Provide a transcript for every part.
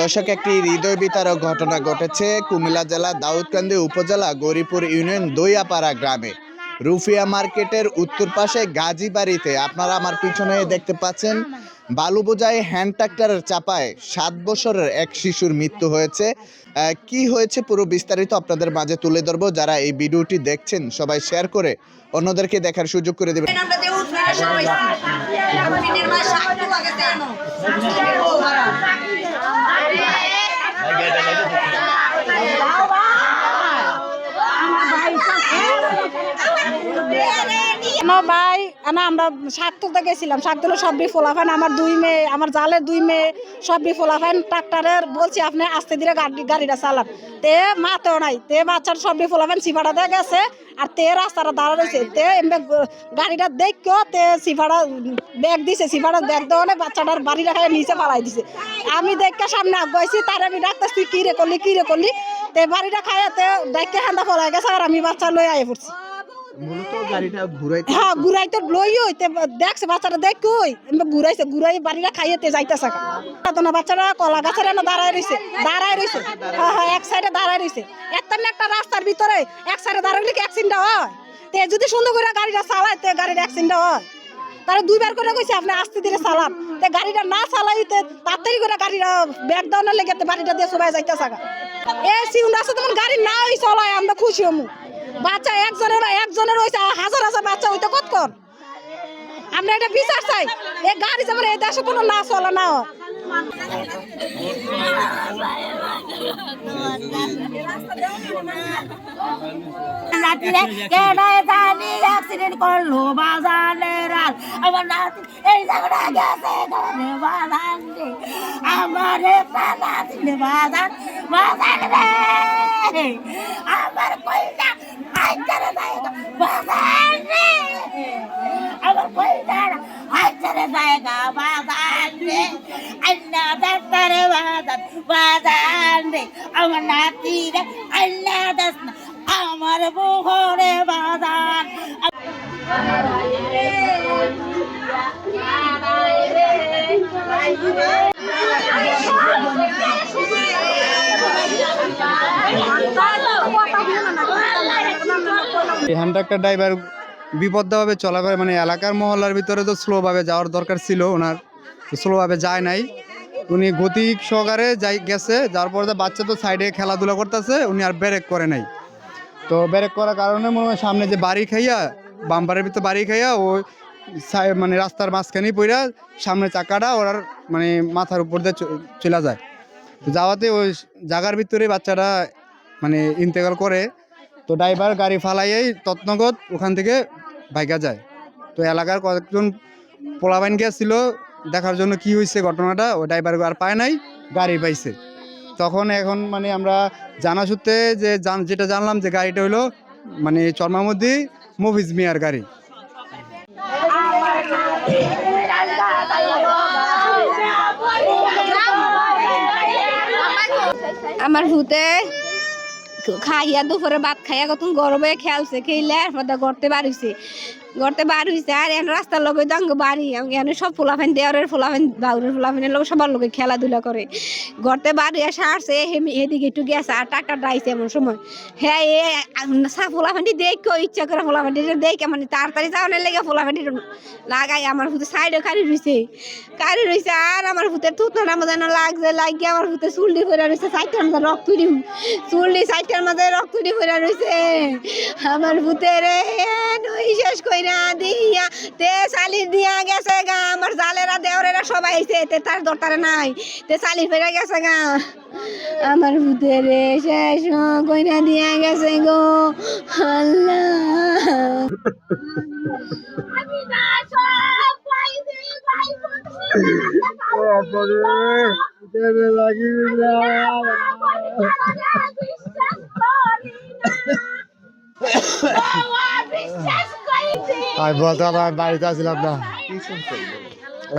দর্শক একটি হৃদয় বিতারক ঘটনা ঘটেছে কুমিল্লা জেলা দাউদকান্দি উপজেলা গৌরীপুর ইউনিয়ন দইয়াপাড়া গ্রামে। রুফিয়া মার্কেটের উত্তর পাশে গাজী বাড়িতে আপনারা আমার পিছনে দেখতে পাচ্ছেন বালু বোঝাই হ্যান্ড ট্রাক্টরের চাপায় সাত বছরের এক শিশুর মৃত্যু হয়েছে। আহ, কি হয়েছে পুরো বিস্তারিত আপনাদের মাঝে তুলে ধরবো। যারা এই ভিডিওটি দেখছেন সবাই শেয়ার করে অন্যদেরকে দেখার সুযোগ করে দেবেন। আমরা আমার ভাই, না, আমরা শাক তুলতে গেছিলাম। শাক তুলে সব ফোলাফান আমার দুই মেয়ে, আমার জালের দুই মেয়ে সব ফোলাফান ট্রাক্টরের বলছি, আপনি আস্তে ধীরে গাড়ি গাড়িটা চালান। তে মাতেও নাই। তে বাচ্চার সব ফোলাফান সিফাটা দিয়ে গেছে। আর তে রাস্তাটা দাঁড়া রয়েছে। তে এমনি গাড়িটা দেখো, তে সিফাটা ব্যাগ দিছে সিফাটা ব্যাগ দেওয়া বাচ্চাটার বাড়ি রাখায় নিচে পালাই দিছে। আমি দেখে সামনে আগাইছি, তার আমি ডাক্তার তুই কি রে করলি, কি রে করলি? তে বাড়িটা খাইয়া তে দেখে হান্দা ফলাই গেছে, আর আমি বাচ্চা লই আয়ে পড়ছি। হ্যাঁ দেখছে দেখ কই। ঘুরাইছে ঘুরাই বাড়িটা খাইয়েতে যাইতেছে। না বাচ্চারা কলা গাছের এনে দাঁড়ায় রইছে দাঁড়ায় হ্যাঁ হ্যাঁ এক সাইডে দাঁড়ায় একটা না একটা রাস্তার ভিতরে এক সাইডে দাঁড়াইলে কি অ্যাক্সিডেন্ট হয়? তে যদি সুন্দর করে গাড়িটা চালায় তে গাড়ির অ্যাক্সিডেন্ট হয়। তারা দুইবার করে কইছে আপনি আসতে ধীরে চালান। তে গাড়িটা না চালাইতে তাড়াতাড়ি করে গাড়িটা ব্যাগ দাওয়ার লেগে বাড়িটা দিয়ে সবাই যাইতেছে এ সিউন্ড আছে তোমার গাড়ি না চলায় আমরা খুশি হমু। বাচ্চা একজনের একজনের হয়েছে হাজার হাজার বাচ্চা হইতে কত কর? আমরা এটা বিচার চাই। এই গাড়ি যেমন এই দেশে কোনো না চলে না। নাতিরে জানি আমার এই আমারে আমার কইটা আইতারে জায়গা বাজান রে! আমার কইটা আইতারে রে! আন্না ডাক্তারে বাজান বাজান রে। রে এই হ্যান্ড ড্রাইভার বিপদভাবে চলাফেরা মানে এলাকার মহল্লার ভিতরে তো স্লোভাবে যাওয়ার দরকার ছিল ওনার স্লোভাবে যায় নাই। উনি গতি সহকারে যাই গেছে যার পরে বাচ্চা তো সাইডে খেলাধুলা করতেছে, উনি আর ব্রেক করে নাই। তো ব্রেক করার কারণে মনে হয় সামনে যে বাড়ি খাইয়া, বাম্পারের ভিতরে বাড়ি খাইয়া, ও মানে রাস্তার মাঝখানেই পইরা সামনে চাকাটা ওর মানে মাথার উপর দিয়ে চলে যায়। যাওয়াতে ওই জায়গার ভিতরে বাচ্চাটা মানে ইন্তেকাল করে তো ড্রাইভার গাড়ি ফালাইয়াই তৎনগত ওখান থেকে ভাইকা যায়। তো এলাকার কয়েকজন পোলাবাইন গিয়েছিল দেখার জন্য কি হয়েছে ঘটনাটা, ও ড্রাইভার আর পায় নাই, গাড়ি পাইছে। তখন এখন মানে আমরা জানা সূত্রে যে যেটা জানলাম যে গাড়িটা হলো মানে চর্মামদ্দি মফিজ মিয়ার গাড়ি। আমার ভূতে খাইয়া দুপুরে ভাত খাইয়া কত গরমে খেলছে খেলে এরপর গড়তে বাড়িছে গড়তে বার হইছে, আর এন রাস্তার লগে দাঙ্গ বাড়ি এনে সব ফুলাফেন দেওয়ারের ফুলাফেন, বাউরের ফুলাফেনের লোক সবার লোকে খেলাধুলা করে। গড়তে এসে আসছে হেমি- এদিকে একটু গেছে, আর টাকা ডাইছে এমন সময়। হ্যাঁ এ ফুলাফেনটি দেখো, ইচ্ছা করে ফুলাফেনটি দেখে মানে তাড়াতাড়ি যাওয়ার লেগে ফুলাফেনটি লাগাই আমার ভূতে সাইডে কারি রইছে। কারি রইছে, আর আমার তুতনা আমার যেন লাগছে, লাগিয়ে আমার ভূতে চুলডি ফেরা রইছে সাইডটার মধ্যে রক্ত চুলডি সাইডটার মধ্যে রক্ত ফেরা রইছে। আমার ভূতের নই শেষ কইরা দিয়া, তে চালি দিয়া গেছে গা। আমার জালেরা, দেওরেরা সবাই আইছে, তে তার দরকার নাই। তে চালি ফেরা গেছে গা। আমার ভূতের শেষ কইরা দিয়া গেছে গো। আল্লাহ। আমি বলতে আমার বাড়িতে আসছিলাম না।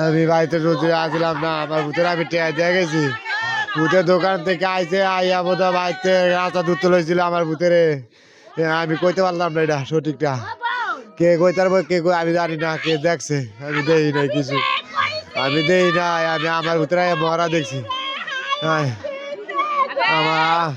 আমি বাড়িতে রোজে আসছিলাম না আমার ভূতের আমি টেয়া দিয়ে গেছি। ভূতের দোকান থেকে আইছে আইয়া বোধ বাড়িতে রাস্তা দূর লইছিল আমার ভূতেরে। আমি কইতে পারলাম না এটা সঠিকটা। কে কই তার কে কই আমি জানি না কে দেখছে আমি দেই নাই কিছু। আমি দেই নাই আমি আমার ভিতরে মরা দেখছি। হ্যাঁ। আমার।